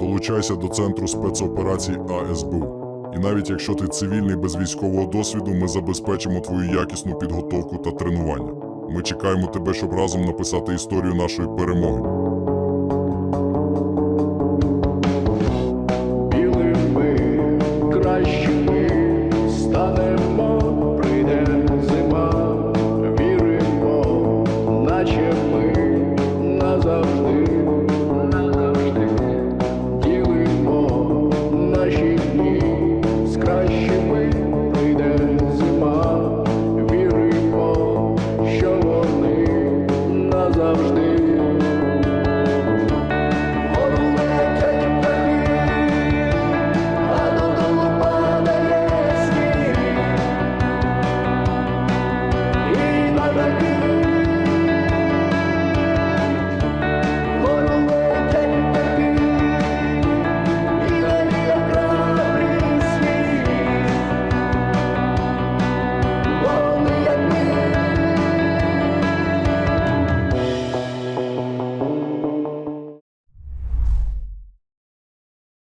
долучайся до центру спецоперацій АСБУ. І навіть якщо ти цивільний без військового досвіду, ми забезпечимо твою якісну підготовку та тренування. Ми чекаємо тебе, щоб разом написати історію нашої перемоги. наші з кращими прийде зима, віримо, що вони назавжди.